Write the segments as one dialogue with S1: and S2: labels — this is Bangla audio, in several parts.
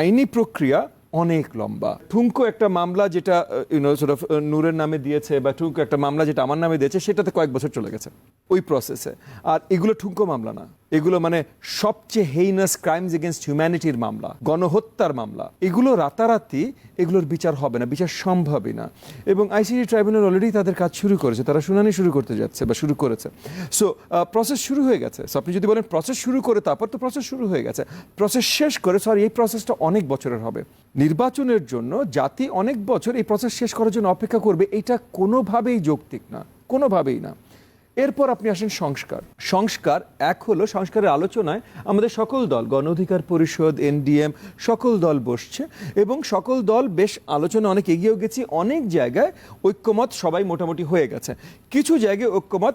S1: আইনি প্রক্রিয়া অনেক লম্বা। ঠুঙ্কো একটা মামলা যেটা ইউনো অফ নূরের নামে দিয়েছে বা ঠুঙ্কো একটা মামলা যেটা আমার নামে দিয়েছে, সেটাতে কয়েক বছর চলে গেছে ওই প্রসেসে আর এগুলো ঠুঙ্কো মামলা না। এগুলো মানে সবচেয়ে হেইনাস ক্রাইমস এগেনস্ট হিউম্যানিটির মামলা, গণহত্যার মামলা। এগুলো রাতারাতি এগুলোর বিচার হবে না, বিচার সম্ভবই না। এবং আইসিডি ট্রাইব্যুনাল অলরেডি তাদের কাজ শুরু করেছে, তারা শুনানি শুরু করতে যাচ্ছে বা শুরু করেছে। সো প্রসেস শুরু হয়ে গেছে। আপনি যদি বলেন প্রসেস শুরু করে তারপর তো প্রসেস শুরু হয়ে গেছে। প্রসেস শেষ করে সরি এই প্রসেসটা অনেক বছরের হবে। নির্বাচনের জন্য জাতি অনেক বছর এই প্রসেস শেষ করার জন্য অপেক্ষা করবে, এটা কোনোভাবেই যৌক্তিক না, কোনোভাবেই না। এরপর আপনি আসেন সংস্কার। সংস্কার এক হলো সংস্কারের আলোচনায় আমাদের সকল দল, গণ অধিকার পরিষদ, এনডিএম, সকল দল বসছে এবং সকল দল বেশ আলোচনা অনেক এগিয়েও গেছি, অনেক জায়গায় ঐক্যমত সবাই মোটামুটি হয়ে গেছে। কিছু জায়গায় ঐক্যমত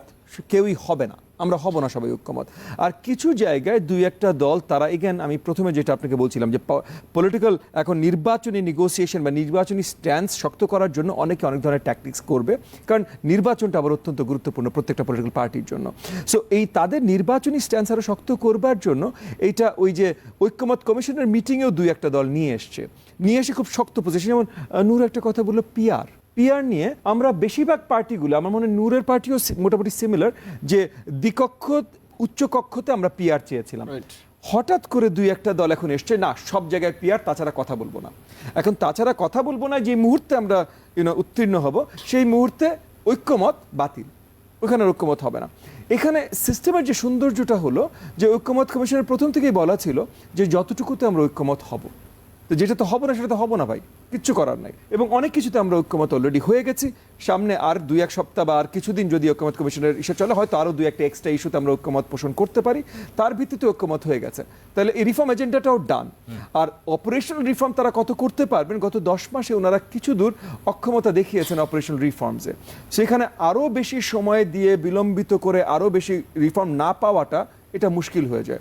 S1: কেউই হবে না। আমরা হব না সবাই ঐক্যমত। আর কিছু জায়গায় দুই একটা দল, তারা এগেন আমি প্রথমে যেটা আপনাকে বলছিলাম যে পলিটিক্যাল এখন নির্বাচনী নেগোসিয়েশন বা নির্বাচনী স্ট্যান্স শক্ত করার জন্য অনেকে অনেক ধরনের ট্যাকটিক্স করবে। কারণ নির্বাচনটা আবার অত্যন্ত গুরুত্বপূর্ণ প্রত্যেকটা পলিটিক্যাল পার্টির জন্য। সো এই তাদের নির্বাচনী স্ট্যান্স আরও শক্ত করবার জন্য এইটা ওই যে ঐক্যমত কমিশনের মিটিংয়েও দুই একটা দল নিয়ে এসছে। নিয়ে এসে খুব শক্ত পজিশন যেমন নূর একটা কথা বলল পিয়ার পিয়ার নিয়ে আমরা বেশিরভাগ পার্টিগুলো আমার মনে নূরের পার্টিও মোটামুটি সিমিলার যে দ্বিকক্ষ উচ্চ কক্ষতে আমরা পিয়ার চেয়েছিলাম। হঠাৎ করে দুই একটা দল এখন এসছে না সব জায়গায় পিয়ার তাছাড়া কথা বলব না। এখন তাছাড়া কথা বলব না যে মুহূর্তে আমরা ইউনো উত্তীর্ণ হব সেই মুহূর্তে ঐক্যমত বাতিল। ওখানে ঐক্যমত হবে না। এখানে সিস্টেমের যে সৌন্দর্যটা হলো যে ঐক্যমত কমিশনের প্রথম থেকেই বলা ছিল যে যতটুকুতে আমরা ঐক্যমত হব। তো যেটা তো হব না সেটা তো হব না ভাই কিচ্ছু করার নাই। এবং অনেক কিছুতে আমরা ঐক্যমত অলরেডি হয়ে গেছি। সামনে আর দুই এক সপ্তাহ বা আর কিছুদিন যদি ঐক্যমত কমিশনের ইস্যু চলে হয়তো আরও দুই একটা এক্সট্রা ইস্যুতে আমরা ঐক্যমত পোষণ করতে পারি। তার ভিত্তিতে ঐক্যমত হয়ে গেছে। তাহলে এই রিফর্ম এজেন্ডাটাও ডান আর অপারেশনাল রিফর্ম তারা কত করতে পারবেন গত দশ মাসে ওনারা কিছু দূর অক্ষমতা দেখিয়েছেন অপারেশনাল রিফর্মসে সেখানে আরও বেশি সময় দিয়ে বিলম্বিত করে আরও বেশি রিফর্ম না পাওয়াটা এটা মুশকিল হয়ে যায়।